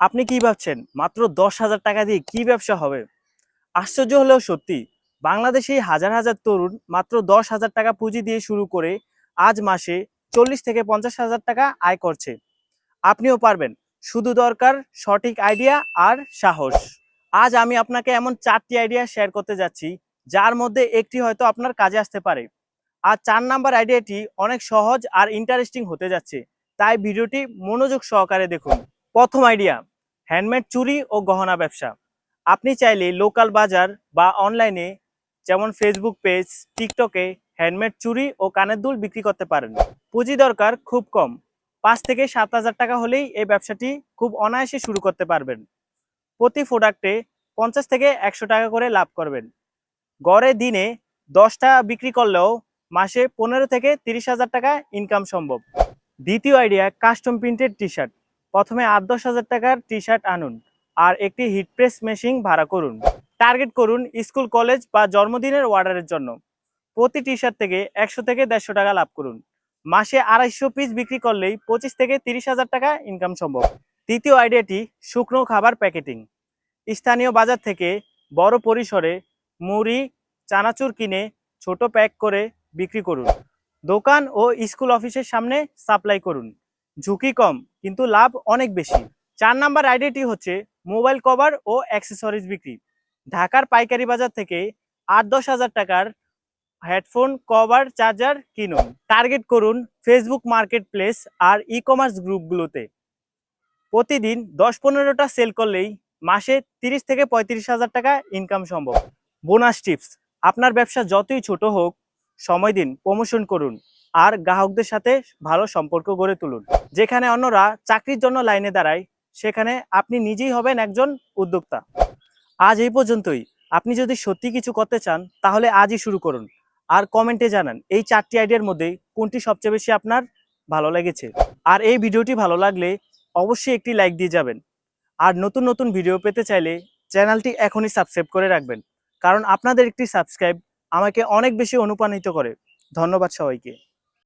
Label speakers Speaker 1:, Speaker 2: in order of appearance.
Speaker 1: আপনি কি ভাবছেন? মাত্র দশ হাজার টাকা দিয়ে কি ব্যবসা হবে? আশ্চর্য হলেও সত্যি, বাংলাদেশে হাজার হাজার তরুণ মাত্র দশ হাজার টাকা পুঁজি দিয়ে শুরু করে আজ মাসে চল্লিশ থেকে পঞ্চাশ হাজার টাকা আয় করছে। আপনিও পারবেন। শুধু দরকার সঠিক আইডিয়া আর সাহস। আজ আমি আপনাকে এমন চারটি আইডিয়া শেয়ার করতে যাচ্ছি, যার মধ্যে একটি হয়তো আপনার কাজে আসতে পারে। আর চার নাম্বার আইডিয়াটি অনেক সহজ আর ইন্টারেস্টিং হতে যাচ্ছে, তাই ভিডিওটি মনোযোগ সহকারে দেখুন। প্রথম আইডিয়া হ্যান্ডমেড চুরি ও গহনা ব্যবসা। আপনি চাইলে লোকাল বাজার বা অনলাইনে যেমন ফেসবুক পেজ টিকটকে হ্যান্ডমেড চুরি ও কানের দুল বিক্রি করতে পারেন। পুঁজি দরকার খুব কম। পাঁচ থেকে সাত হাজার টাকা হলেই এই ব্যবসাটি খুব অনায়াসে শুরু করতে পারবেন। প্রতি প্রোডাক্টে পঞ্চাশ থেকে একশো টাকা করে লাভ করবেন। গড়ে দিনে দশটা বিক্রি করলেও মাসে পনেরো থেকে তিরিশ হাজার টাকা ইনকাম সম্ভব। দ্বিতীয় idea custom printed T shirt প্রথমে আট দশ হাজার টাকার টি শার্ট আনুন আর একটি হিট প্রেস মেশিন ভাড়া করুন। টার্গেট করুন স্কুল কলেজ বা জন্মদিনের অর্ডারের জন্য। প্রতি টি শার্ট থেকে একশো থেকে দেড়শো টাকা লাভ করুন। মাসে আড়াইশো পিস বিক্রি করলেই পঁচিশ থেকে তিরিশ হাজার টাকা ইনকাম সম্ভব। তৃতীয় আইডিয়াটি শুকনো খাবার প্যাকেটিং স্থানীয় বাজার থেকে বড় পরিসরে মুড়ি, চানাচুর কিনে ছোট প্যাক করে বিক্রি করুন। দোকান ও স্কুল অফিসের সামনে সাপ্লাই করুন। ঝুঁকি কম, কিন্তু লাভ অনেক বেশি। চার নাম্বার আইডিয়াটি হচ্ছে মোবাইল কভার ও অ্যাক্সেসরিজ বিক্রি। ঢাকার পাইকারি বাজার থেকে আট দশ হাজার টাকার হেডফোন কভার চার্জার কিনুন। টার্গেট করুন ফেসবুক মার্কেট প্লেস আর ই কমার্স গ্রুপগুলোতে। প্রতিদিন দশ পনেরোটা সেল করলেই মাসে তিরিশ থেকে পঁয়ত্রিশ হাজার টাকা ইনকাম সম্ভব। বোনাস টিপস আপনার ব্যবসা যতই ছোট হোক, সময় দিন প্রমোশন করুন। আর গ্রাহকদের সাথে ভালো সম্পর্ক গড়ে তুলুন। যেখানে অন্যরা চাকরির জন্য লাইনে দাঁড়ায়, সেখানে আপনি নিজেই হবেন একজন উদ্যোক্তা। আজ এই পর্যন্তই। আপনি যদি সত্যি কিছু করতে চান, তাহলে আজই শুরু করুন। আর কমেন্টে জানান, এই চারটি আইডিয়ার মধ্যে কোনটি সবচেয়ে বেশি আপনার ভালো লেগেছে? আর এই ভিডিওটি ভালো লাগলে অবশ্যই একটি লাইক দিয়ে যাবেন। আর নতুন নতুন ভিডিও পেতে চাইলে চ্যানেলটি এখনই সাবস্ক্রাইব করে রাখবেন। কারণ আপনাদের একটি সাবস্ক্রাইব আমাকে অনেক বেশি অনুপ্রাণিত করে। ধন্যবাদ সবাইকে।